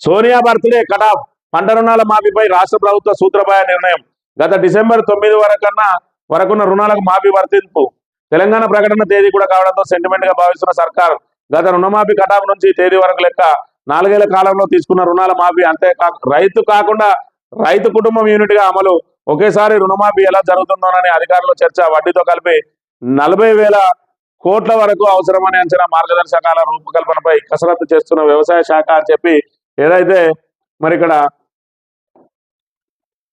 సోనియా బర్త్డే కటాఫ్. పంట రుణాల మాఫీపై రాష్ట్ర ప్రభుత్వ సూత్రపాయ నిర్ణయం. గత డిసెంబర్ తొమ్మిది వరకన్నా వరకున్న రుణాలకు మాఫీ వర్తింపు. తెలంగాణ ప్రకటన తేదీ కూడా కావడంతో సెంటిమెంట్గా భావిస్తున్న సర్కార్ గత రుణమాఫీ కటాఫ్ నుంచి తేదీ వరకు లెక్క నాలుగేళ్ళ కాలంలో తీసుకున్న రుణాల మాఫీ అంతేకా రైతు కాకుండా రైతు కుటుంబం యూనిట్గా అమలు. ఒకేసారి రుణమాఫీ ఎలా జరుగుతుందోనని అధికారుల చర్చ వడ్డీతో కలిపి నలభై వేల కోట్ల వరకు అవసరమని అంచనా మార్గదర్శకాల రూపకల్పనపై కసరత్తు చేస్తున్న వ్యవసాయ శాఖ అని చెప్పి ఏదైతే మరి ఇక్కడ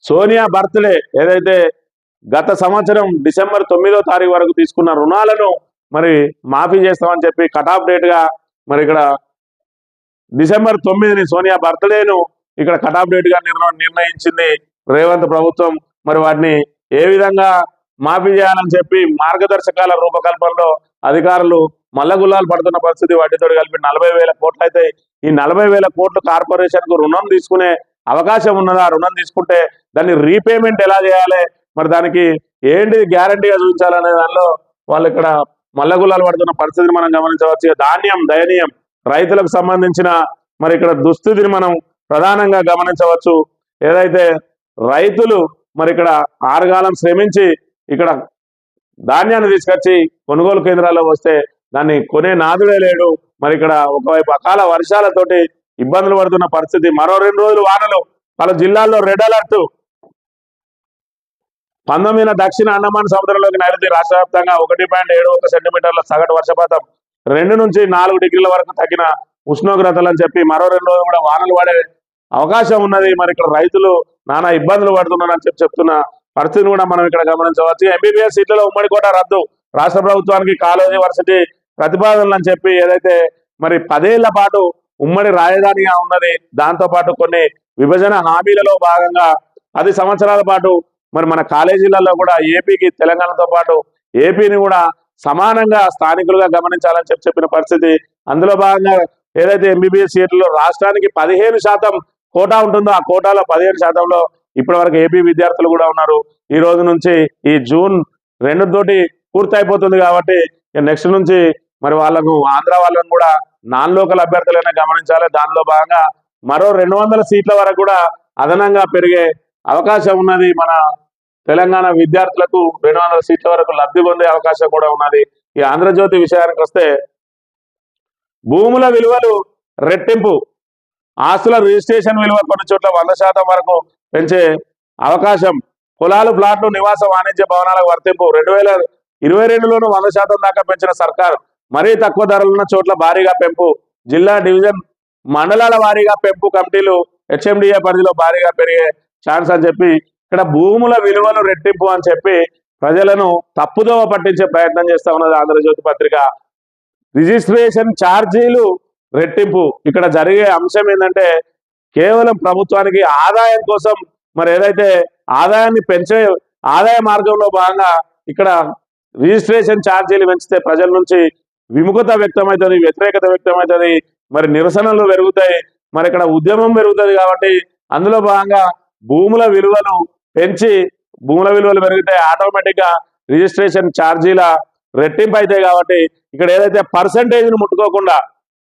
సోనియా బర్త్డే ఏదైతే గత సంవత్సరం డిసెంబర్ తొమ్మిదో తారీఖు వరకు తీసుకున్న రుణాలను మరి మాఫీ చేస్తామని చెప్పి కట్ ఆఫ్ డేట్గా మరి ఇక్కడ డిసెంబర్ తొమ్మిదిని సోనియా బర్త్డేను ఇక్కడ కట్ ఆఫ్ నిర్ణయించింది రేవంత్ ప్రభుత్వం. మరి వాటిని ఏ విధంగా మాఫీ చేయాలని చెప్పి మార్గదర్శకాల రూపకల్పనలో అధికారులు మల్లగుల్లాలు పడుతున్న పరిస్థితి వడ్డీతో కలిపి నలభై వేల కోట్లు అయితే ఈ నలభై వేల కోట్లు కార్పొరేషన్కు రుణం తీసుకునే అవకాశం ఉన్నదా? రుణం తీసుకుంటే దాన్ని రీపేమెంట్ ఎలా చేయాలి? మరి దానికి ఏంటి గ్యారంటీగా చూపించాలనే దానిలో వాళ్ళు ఇక్కడ మల్లగుల్లాలు పడుతున్న పరిస్థితిని మనం గమనించవచ్చు ధాన్యం దయనీయం రైతులకు సంబంధించిన మరి ఇక్కడ దుస్థితిని మనం ప్రధానంగా గమనించవచ్చు. ఏదైతే రైతులు మరి ఇక్కడ ఆరుగాలం శ్రమించి ఇక్కడ ధాన్యాన్ని తీసుకొచ్చి కొనుగోలు కేంద్రాల్లో వస్తే దాన్ని కొనే నాదుడే లేడు. మరి ఇక్కడ ఒకవైపు అకాల వర్షాలతోటి ఇబ్బందులు పడుతున్న పరిస్థితి. మరో రెండు రోజులు వానలు. పలు జిల్లాల్లో రెడ్ అలర్ట్. పంతొమ్మిదిన దక్షిణ అండమాన్ సముద్రంలోకి నైరుతి రాష్ట్ర వ్యాప్తంగా ఒకటి పాయింట్ ఏడు ఒక సెంటీమీటర్ల సగటు వర్షపాతం. రెండు నుంచి నాలుగు డిగ్రీల వరకు తగ్గిన ఉష్ణోగ్రతలు అని చెప్పి మరో రెండు రోజులు కూడా వానలు పడే అవకాశం ఉన్నది. మరి ఇక్కడ రైతులు నానా ఇబ్బందులు పడుతున్నారని చెప్పి చెప్తున్న పరిస్థితిని కూడా మనం ఇక్కడ గమనించవచ్చు. ఎంబీబీఎస్ సీట్లలో ఉమ్మడి కోట రద్దు. రాష్ట్ర ప్రభుత్వానికి కాలేజీ వర్సిటీ ప్రతిపాదనలు అని చెప్పి ఏదైతే మరి పదేళ్ళ పాటు ఉమ్మడి రాజధానిగా ఉన్నది దాంతో పాటు కొన్ని విభజన హామీలలో భాగంగా పది సంవత్సరాల పాటు మరి మన కాలేజీలలో కూడా ఏపీకి తెలంగాణతో పాటు ఏపీని కూడా సమానంగా స్థానికులుగా గమనించాలని చెప్పి చెప్పిన పరిస్థితి. అందులో భాగంగా ఏదైతే ఎంబీబీఎస్ సీట్లలో రాష్ట్రానికి పదిహేను శాతం కోటా ఉంటుందో ఆ కోటాలో పదిహేను శాతంలో ఇప్పటి వరకు ఏపీ విద్యార్థులు కూడా ఉన్నారు. ఈ రోజు నుంచి ఈ జూన్ రెండు తోటి పూర్తి అయిపోతుంది కాబట్టి నెక్స్ట్ నుంచి మరి వాళ్ళకు ఆంధ్ర వాళ్ళని కూడా నాన్ లోకల్ అభ్యర్థులైనా గమనించాలి. దానిలో భాగంగా మరో రెండు వందల సీట్ల వరకు కూడా అదనంగా పెరిగే అవకాశం ఉన్నది మన తెలంగాణ విద్యార్థులకు. రెండు వందల సీట్ల వరకు లబ్ధి పొందే అవకాశం కూడా ఉన్నది. ఈ ఆంధ్రజ్యోతి విషయానికి వస్తే భూముల విలువలు రెట్టింపు ఆస్తుల రిజిస్ట్రేషన్ విలువ కొన్ని చోట్ల వంద శాతం వరకు పెంచే అవకాశం పొలాలు ప్లాట్లు నివాస వాణిజ్య భవనాలకు వర్తింపు. రెండు వేల ఇరవై రెండులోనూ వంద శాతం దాకా పెంచిన సర్కారు మరీ తక్కువ ధరలున్న చోట్ల భారీగా పెంపు. జిల్లా డివిజన్ మండలాల వారీగా పెంపు కమిటీలు హెచ్ఎండిఏ పరిధిలో భారీగా పెరిగే ఛాన్స్ అని చెప్పి ఇక్కడ భూముల విలువలు రెట్టింపు అని చెప్పి ప్రజలను తప్పుదోవ పట్టించే ప్రయత్నం చేస్తా ఉన్నది ఆంధ్రజ్యోతి పత్రిక. రిజిస్ట్రేషన్ ఛార్జీలు రెట్టింపు. ఇక్కడ జరిగే అంశం ఏంటంటే కేవలం ప్రభుత్వానికి ఆదాయం కోసం మరి ఏదైతే ఆదాయాన్ని పెంచే ఆదాయ మార్గంలో భాగంగా ఇక్కడ రిజిస్ట్రేషన్ ఛార్జీలు పెంచితే ప్రజల నుంచి విముఖత వ్యక్తమవుతుంది వ్యతిరేకత వ్యక్తమవుతుంది మరి నిరసనలు పెరుగుతాయి మరి ఇక్కడ ఉద్యమం పెరుగుతుంది కాబట్టి అందులో భాగంగా భూముల విలువను పెంచి భూముల విలువలు పెరిగితే ఆటోమేటిక్గా రిజిస్ట్రేషన్ ఛార్జీల రెట్టింపు అవుతాయి కాబట్టి ఇక్కడ ఏదైతే పర్సంటేజ్ను ముట్టుకోకుండా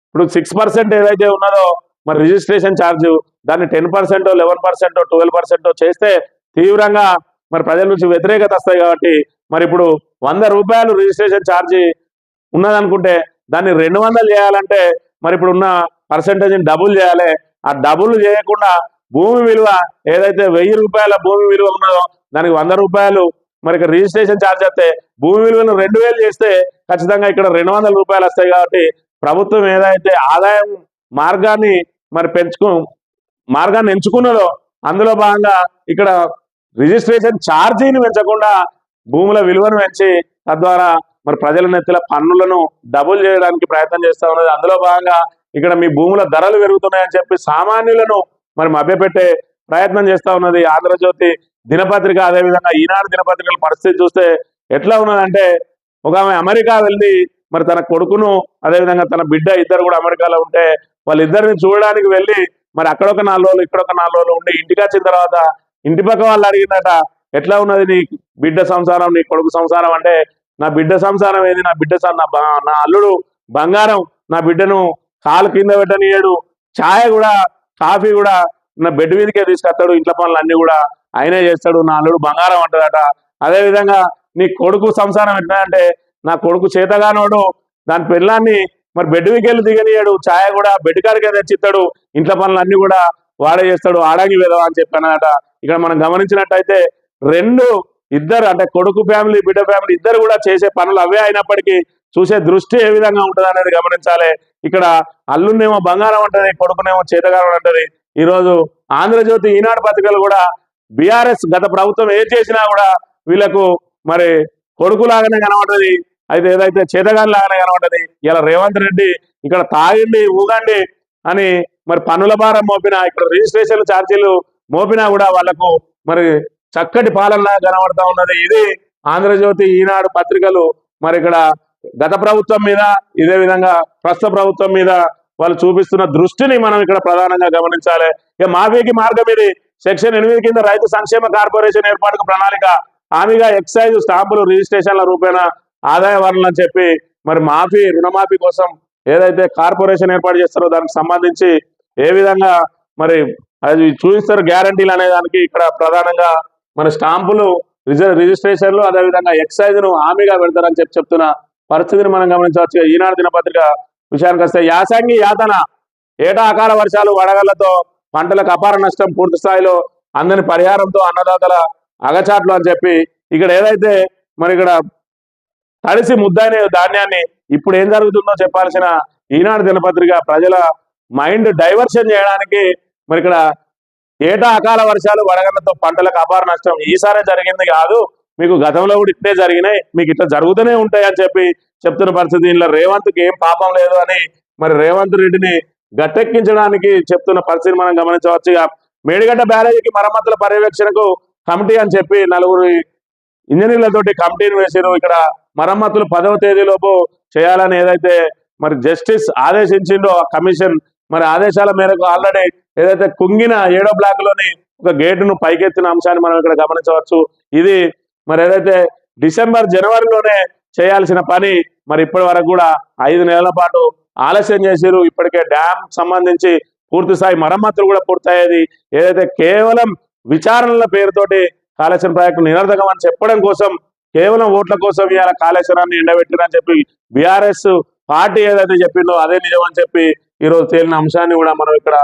ఇప్పుడు సిక్స్ పర్సెంట్ ఏదైతే ఉన్నదో మరి రిజిస్ట్రేషన్ ఛార్జ్ దాన్ని ten percent eleven percent twelve percent చేస్తే తీవ్రంగా మరి ప్రజల నుంచి వ్యతిరేకత వస్తాయి కాబట్టి మరి ఇప్పుడు వంద రూపాయలు రిజిస్ట్రేషన్ ఛార్జీ ఉన్నదనుకుంటే దాన్ని రెండు వందలు చేయాలంటే మరి ఇప్పుడు ఉన్న పర్సంటేజ్ని డబుల్ చేయాలి. ఆ డబుల్ చేయకుండా భూమి విలువ ఏదైతే వెయ్యి రూపాయల భూమి విలువ ఉన్నదో దానికి వంద రూపాయలు మరి ఇక్కడ రిజిస్ట్రేషన్ ఛార్జ్ అయితే భూమి విలువను రెండు వేలు చేస్తే ఖచ్చితంగా ఇక్కడ రెండు వందల రూపాయలు వస్తాయి కాబట్టి ప్రభుత్వం ఏదైతే ఆదాయం మార్గాన్ని మరి పెంచుకు మార్గాన్ని ఎంచుకున్నదో అందులో భాగంగా ఇక్కడ రిజిస్ట్రేషన్ ఛార్జీని పెంచకుండా భూముల విలువను పెంచి తద్వారా మరి ప్రజల నెత్తిల పన్నులను డబుల్ చేయడానికి ప్రయత్నం చేస్తా ఉన్నది. అందులో భాగంగా ఇక్కడ మీ భూముల ధరలు పెరుగుతున్నాయని చెప్పి సామాన్యులను మరి మభ్యపెట్టే ప్రయత్నం చేస్తా ఉన్నది. ఆంధ్రజ్యోతి దినపత్రిక అదేవిధంగా ఈనాడు దినపత్రికల పరిస్థితి చూస్తే ఎట్లా ఉన్నదంటే ఒక ఆమె అమెరికా వెళ్ళి మరి తన కొడుకును అదేవిధంగా తన బిడ్డ ఇద్దరు కూడా అమెరికాలో ఉంటే వాళ్ళిద్దరిని చూడడానికి వెళ్ళి మరి అక్కడ ఒక నాలుగు రోజులు ఇక్కడ ఒక నాలుగు రోజులు ఉండి ఇంటికి వచ్చిన తర్వాత ఇంటి పక్క వాళ్ళు అడిగిందట ఎట్లా ఉన్నది నీ బిడ్డ సంసారం నీ కొడుకు సంసారం అంటే నా బిడ్డ సంసారం ఏది? నా బిడ్డ నా బ- నా అల్లుడు బంగారం నా బిడ్డను కాలు కింద పెట్టనీయడు ఛాయ కూడా కాఫీ కూడా నా బెడ్ మీదకే తీసుకొస్తాడు ఇంట్లో పనులు అన్నీ కూడా ఆయనే చేస్తాడు నా అల్లుడు బంగారం అంటదట. అదేవిధంగా నీ కొడుకు సంసారం ఎట్లా అంటే నా కొడుకు చేతగానోడు దాని పిల్లాన్ని మరి బెడ్ మీకెళ్ళి దిగనీయడు ఛాయ కూడా బెడ్ కాడికే తెచ్చిస్తాడు ఇంట్లో పనులు అన్నీ కూడా వాడే చేస్తాడు ఆడాగి వేదవా అని చెప్పానట ఇక్కడ మనం గమనించినట్టయితే రెండు ఇద్దరు అంటే కొడుకు ఫ్యామిలీ బిడ్డ ఫ్యామిలీ ఇద్దరు కూడా చేసే పనులు అవే అయినప్పటికీ చూసే దృష్టి ఏ విధంగా ఉంటుంది అనేది గమనించాలి. ఇక్కడ అల్లునేమో బంగారం అంటది కొడుకునేమో చేతగారం అంటది. ఈ రోజు ఆంధ్రజ్యోతి ఈనాడు పత్రికలు కూడా బీఆర్ఎస్ గత ప్రభుత్వం ఏం చేసినా కూడా వీళ్ళకు మరి కొడుకు లాగానే కనబడ్డది అయితే ఏదైతే చేతగాని లాగానే కనబడ్డది ఇలా రేవంత్ రెడ్డి ఇక్కడ తాగండి ఊగండి అని మరి పన్నుల భారం మోపిన ఇక్కడ రిజిస్ట్రేషన్ ఛార్జీలు మోపినా కూడా వాళ్ళకు మరి చక్కటి పాలన కనబడతా ఉన్నది. ఇది ఆంధ్రజ్యోతి ఈనాడు పత్రికలు. మరి ఇక్కడ గత ప్రభుత్వం మీద ఇదే విధంగా ప్రస్తుత ప్రభుత్వం మీద వాళ్ళు చూపిస్తున్న దృష్టిని మనం ఇక్కడ ప్రధానంగా గమనించాలి. ఇక మాఫీకి మార్గం ఇది. సెక్షన్ ఎనిమిది కింద రైతు సంక్షేమ కార్పొరేషన్ ఏర్పాటుకు ప్రణాళిక హామీగా ఎక్సైజ్ స్టాంపులు రిజిస్ట్రేషన్ల రూపేణ ఆదాయ వనరులు అని చెప్పి మరి మాఫీ రుణమాఫీ కోసం ఏదైతే కార్పొరేషన్ ఏర్పాటు చేస్తారో దానికి సంబంధించి ఏ విధంగా మరి అది చూపిస్తారు గ్యారంటీలు అనే దానికి ఇక్కడ ప్రధానంగా మన స్టాంపులు రిజర్వ్ రిజిస్ట్రేషన్లు అదేవిధంగా ఎక్సైజ్ను హామీగా పెడతారని చెప్పి చెప్తున్న పరిస్థితిని మనం గమనించవచ్చు. ఈనాడు దినపత్రిక విషయానికి వస్తే యాసంగి యాతన ఏటా అకాల వర్షాలు వడగళ్ళతో పంటలకు అపార నష్టం పూర్తి స్థాయిలో అందని పరిహారంతో అన్నదాతల అగచాట్లు అని చెప్పి ఇక్కడ ఏదైతే మరి ఇక్కడ తడిసి ముద్దనే ధాన్యాన్ని ఇప్పుడు ఏం జరుగుతుందో చెప్పాల్సిన ఈనాడు దినపత్రిక ప్రజల మైండ్ డైవర్షన్ చేయడానికి మరి ఇక్కడ ఏటా అకాల వర్షాలు వడగళ్ళతో పంటలకు అపార నష్టం ఈసారే జరిగింది కాదు. మీకు గతంలో కూడా ఇట్టే జరిగినాయి. మీకు ఇట్లా జరుగుతూనే ఉంటాయి అని చెప్పి చెప్తున్న పరిస్థితి. ఇంట్లో రేవంత్కి ఏం పాపం లేదు అని మరి రేవంత్ రెడ్డిని గట్టెక్కించడానికి చెప్తున్న పరిస్థితిని మనం గమనించవచ్చు ఇక మేడిగడ్డ బ్యారేజీకి మరమ్మతుల పర్యవేక్షణకు కమిటీ అని చెప్పి నలుగురు ఇంజనీర్లతోటి కమిటీని వేసారు. ఇక్కడ మరమ్మతులు పదవ తేదీలోపు చేయాలని ఏదైతే మరి జస్టిస్ ఆదేశించిండో ఆ కమిషన్ మరి ఆదేశాల మేరకు ఆల్రెడీ ఏదైతే కుంగిన ఏడో బ్లాక్లోని ఒక గేటును పైకెత్తిన అంశాన్ని మనం ఇక్కడ గమనించవచ్చు. ఇది మరి ఏదైతే డిసెంబర్ జనవరిలోనే చేయాల్సిన పని మరి ఇప్పటి వరకు కూడా ఐదు నెలల పాటు ఆలస్యం చేసిరు ఇప్పటికే డ్యామ్ సంబంధించి పూర్తి స్థాయి మరమ్మతులు కూడా పూర్తయ్యేది. ఏదైతే కేవలం విచారణల పేరుతోటి కాళేశ్వరం ప్రాజెక్టు నిరర్ధకం అని చెప్పడం కోసం కేవలం ఓట్ల కోసం ఇవాళ కాళేశ్వరాన్ని ఎండబెట్టిరని చెప్పి బీఆర్ఎస్ పార్టీ ఏదైతే చెప్పిందో అదే నిజం అని చెప్పి ఈ రోజు తేలిన అంశాన్ని కూడా మనం ఇక్కడ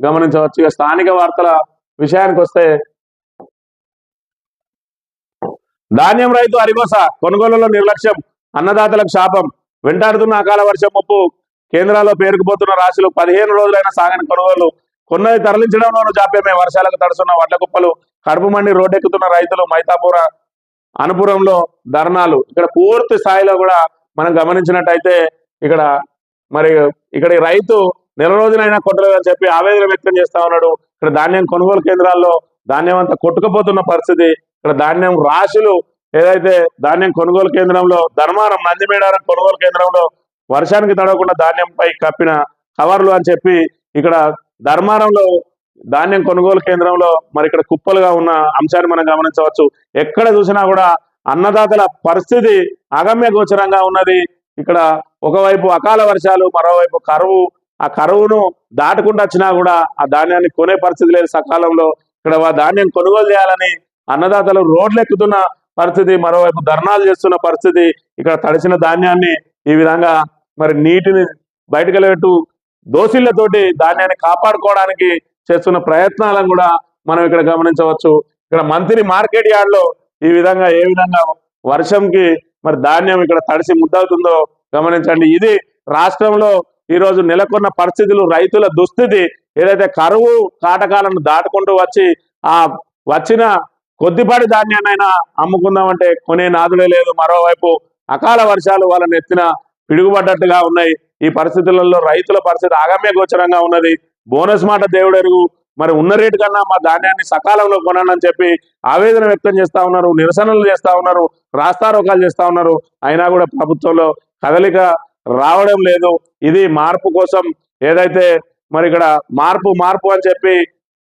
గమనించవచ్చు. ఇక స్థానిక వార్తల విషయానికి వస్తే ధాన్యం రైతు అరిగోస కొనుగోలులో నిర్లక్ష్యం అన్నదాతలకు శాపం వెంటాడుతున్న అకాల వర్షం ముప్పు కేంద్రాల్లో పేరుకుపోతున్న రాశులు పదిహేను రోజులైన సాగని కొనుగోలు కొన్నది తరలించడంలోనూ జాప్యమే. వర్షాలకు తడుస్తున్న వడ్ల కుప్పలు కడుపు మండి రోడ్డెక్కుతున్న రైతులు మైతాపుర అనుపురంలో ధర్నాలు. ఇక్కడ పూర్తి స్థాయిలో కూడా మనం గమనించినట్టయితే ఇక్కడ మరి ఇక్కడ రైతు నెల రోజులైనా కొట్టలేదని చెప్పి ఆవేదన వ్యక్తం చేస్తా ఉన్నాడు. ఇక్కడ ధాన్యం కొనుగోలు కేంద్రాల్లో ధాన్యం అంతా కొట్టుకుపోతున్న పరిస్థితి. ఇక్కడ ధాన్యం రాశులు ఏదైతే ధాన్యం కొనుగోలు కేంద్రంలో ధర్మారం నందిమేడారం కొనుగోలు కేంద్రంలో వర్షానికి తడవకుండా ధాన్యంపై కప్పిన కవర్లు అని చెప్పి ఇక్కడ ధర్మారంలో ధాన్యం కొనుగోలు కేంద్రంలో మరి ఇక్కడ కుప్పలుగా ఉన్న అంశాన్ని మనం గమనించవచ్చు. ఎక్కడ చూసినా కూడా అన్నదాతల పరిస్థితి అగమ్య గోచరంగా ఉన్నది. ఇక్కడ ఒకవైపు అకాల వర్షాలు మరోవైపు కరువు. ఆ కరువును దాటుకుంటూ వచ్చినా కూడా ఆ ధాన్యాన్ని కొనే పరిస్థితి లేదు సకాలంలో. ఇక్కడ ఆ ధాన్యం కొనుగోలు చేయాలని అన్నదాతలు రోడ్లు ఎక్కుతున్న పరిస్థితి మరోవైపు ధర్నాలు చేస్తున్న పరిస్థితి ఇక్కడ తడిసిన ధాన్యాన్ని ఈ విధంగా మరి నీటిని బయటకు వెళ్ళేట్టు దోసిళ్ళతోటి ధాన్యాన్ని కాపాడుకోవడానికి చేస్తున్న ప్రయత్నాలను కూడా మనం ఇక్కడ గమనించవచ్చు. ఇక్కడ మంత్రి మార్కెట్ యార్డ్లో ఈ విధంగా ఏ విధంగా వర్షంకి మరి ధాన్యం ఇక్కడ తడిసి ముద్దవుతుందో గమనించండి. ఇది రాష్ట్రంలో ఈరోజు నెలకొన్న పరిస్థితులు రైతుల దుస్థితి ఏదైతే కరువు కాటకాలను దాటుకుంటూ వచ్చి ఆ వచ్చిన కొద్దిపాటి ధాన్యాన్నైనా అమ్ముకుందామంటే కొనే నాదులే లేదు. మరోవైపు అకాల వర్షాలు వాళ్ళని ఎత్తిన పిడుగుపడ్డట్టుగా ఉన్నాయి. ఈ పరిస్థితులలో రైతుల పరిస్థితి ఆగమ్య గోచరంగా ఉన్నది. బోనస్ మాట దేవుడెరుగు. మరి ఉన్న రేటు కన్నా మా ధాన్యాన్ని సకాలంలో కొనాలని చెప్పి ఆవేదన వ్యక్తం చేస్తా ఉన్నారు నిరసనలు చేస్తా ఉన్నారు రాస్తారోకాలు చేస్తా ఉన్నారు. అయినా కూడా ప్రభుత్వంలో కదలిక రావడం లేదు. ఇది మార్పు కోసం ఏదైతే మరి ఇక్కడ మార్పు మార్పు అని చెప్పి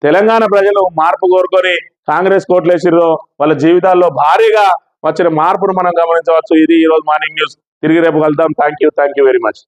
తెలంగాణ ప్రజలు మార్పు కోరుకొని కాంగ్రెస్ కోట్లేసిరో వాళ్ళ జీవితాల్లో భారీగా వచ్చిన మార్పును మనం గమనించవచ్చు. ఇది ఈ రోజు మార్నింగ్ న్యూస్. తిరిగి రేపు కలుద్దాం. Thank you thank you very much.